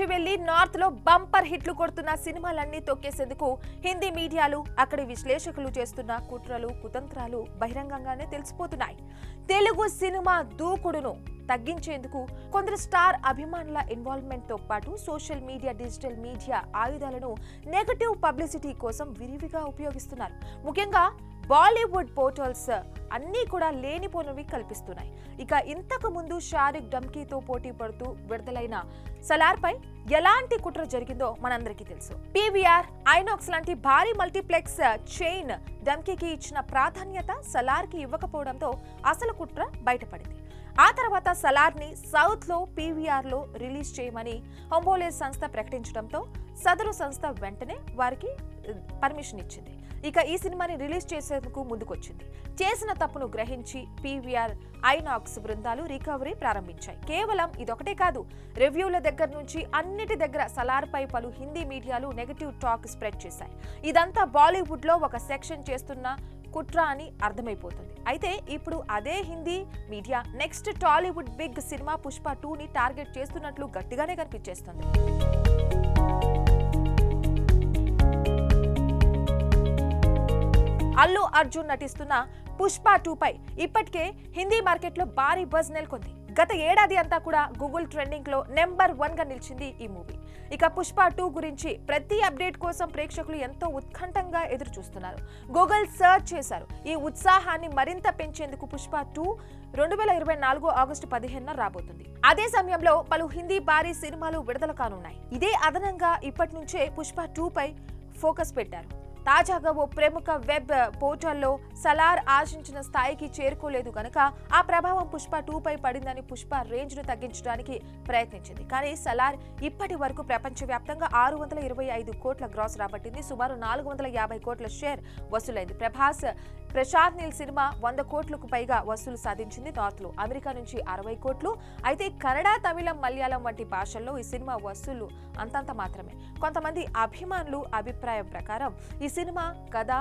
నార్త్లో బంపర్ హిట్లు కొడుతున్న సినిమాలన్నీ తొక్కేసేందుకు హిందీ మీడియాలు అక్కడి విశ్లేషకులు చేస్తున్న కుట్రలు కుతంత్రాలు బహిరంగంగానే తెలిసిపోతున్నాయి. తెలుగు సినిమా దూకుడును తగ్గించేందుకు కొందరు స్టార్ అభిమానుల ఇన్వాల్వ్మెంట్తో పాటు సోషల్ మీడియా డిజిటల్ మీడియా ఆయుధాలను నెగటివ్ పబ్లిసిటీ కోసం విరివిగా ఉపయోగిస్తున్నారు. ముఖ్యంగా బాలీవుడ్ పోర్టల్స్ అన్నీ కూడా లేనిపోనివి కల్పిస్తున్నాయి. ఇక ఇంతకు ముందు షారుఖ్ డమ్కీతో పోటీ పడుతూ విడుదలైన సలార్పై ఎలాంటి కుట్ర జరిగిందో మనందరికీ తెలుసు. పీవీఆర్ ఐనాక్స్ లాంటి భారీ మల్టీప్లెక్స్ చైన్ డమ్కీకి ఇచ్చిన ప్రాధాన్యత సలార్కి ఇవ్వకపోవడంతో అసలు కుట్ర బయటపడింది. ఆ తర్వాత సలార్ని సౌత్లో పీవీఆర్లో రిలీజ్ చేయమని హొంబోలే సంస్థ ప్రకటించడంతో సదరు సంస్థ వెంటనే వారికి పర్మిషన్ ఇచ్చింది. ఇక ఈ సినిమాని రిలీజ్ చేసేందుకు ముందుకొచ్చింది. చేసిన తప్పును గ్రహించి పీవీఆర్ ఐనాక్స్ బృందాలు రికవరీ ప్రారంభించాయి. కేవలం ఇదొకటే కాదు రివ్యూల దగ్గర నుంచి అన్నిటి దగ్గర సలార్పై పలు హిందీ మీడియాలు నెగటివ్ టాక్ స్ప్రెడ్ చేశాయి. ఇదంతా బాలీవుడ్లో ఒక సెక్షన్ చేస్తున్న కుట్ర అని అర్థమైపోతుంది. అయితే ఇప్పుడు అదే Hindi media next Tollywood big cinema Pushpa టూని టార్గెట్ చేస్తున్నట్లు గట్టిగానే కనిపించేస్తుంది. అల్లు అర్జున్ నటిస్తున్న పుష్ప టూ పై ఇప్పటికే హిందీ మార్కెట్లో భారీ బజ్ నెలకొంది. గత ఏడాది అంతా కూడా గూగుల్ ట్రెండింగ్లో నెంబర్ వన్గా నిలిచింది ఈ మూవీ. ఇక పుష్ప టూ గురించి ప్రతి అప్డేట్ కోసం ప్రేక్షకులు ఎంతో ఉత్కంఠంగా ఎదురు చూస్తున్నారు గూగుల్ సర్చ్ చేశారు ఈ ఉత్సాహాన్ని మరింత పెంచేందుకు పుష్ప టూ రెండు వేల ఇరవై నాలుగు ఆగస్టు పదిహేనున రాబోతుంది. అదే సమయంలో పలు హిందీ భారీ సినిమాలు విడుదల కానున్నాయి. ఇదే అదనంగా ఇప్పటి నుంచే పుష్ప టూ పై ఫోకస్ పెట్టారు. తాజాగా ఓ ప్రముఖ వెబ్ పోర్టల్లో సలార్ ఆశించిన స్థాయికి చేరుకోలేదు కనుక ఆ ప్రభావం పుష్ప టూ పై పడిందని పుష్ప రేంజ్ను తగ్గించడానికి ప్రయత్నించింది. కానీ సలార్ ఇప్పటి వరకు ప్రపంచవ్యాప్తంగా ఆరు వందల ఇరవై ఐదు కోట్ల గ్రాస్ రాబట్టింది. సుమారు నాలుగు వందల యాభై కోట్ల షేర్ వసూలైంది. ప్రభాస్ ప్రశాంత్ నీల్ సినిమా వంద కోట్లకు పైగా వసూలు సాధించింది నార్త్లో అమెరికా నుంచి అరవై కోట్లు. అయితే కన్నడ తమిళం మలయాళం వంటి భాషల్లో ఈ సినిమా వసూలు అంతంత మాత్రమే. కొంతమంది అభిమానులు అభిప్రాయం ప్రకారం ఈ సినిమా కథ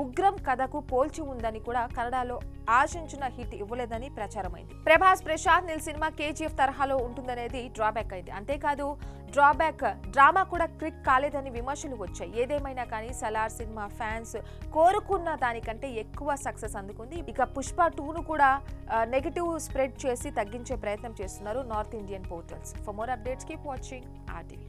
ఉగ్రం కథకు పోల్చి ఉందని కూడా కన్నడలో ఆశించిన హిట్ ఇవ్వలేదని ప్రచారమైంది. ప్రభాస్ ప్రశాంత్ నిల్ సినిమా కేజీఎఫ్ తరహాలో ఉంటుందనేది డ్రాబ్యాక్ అయింది అంతేకాదు డ్రాబ్యాక్ డ్రామా కూడా క్లిక్ కాలేదని విమర్శలు వచ్చాయి. ఏదేమైనా కానీ సలార్ సినిమా ఫ్యాన్స్ కోరుకున్న దానికంటే ఎక్కువ సక్సెస్ అందుకుంది. ఇక పుష్ప టూను కూడా నెగిటివ్ స్ప్రెడ్ చేసి తగ్గించే ప్రయత్నం చేస్తున్నారు north Indian portals. For more updates keep watching RTV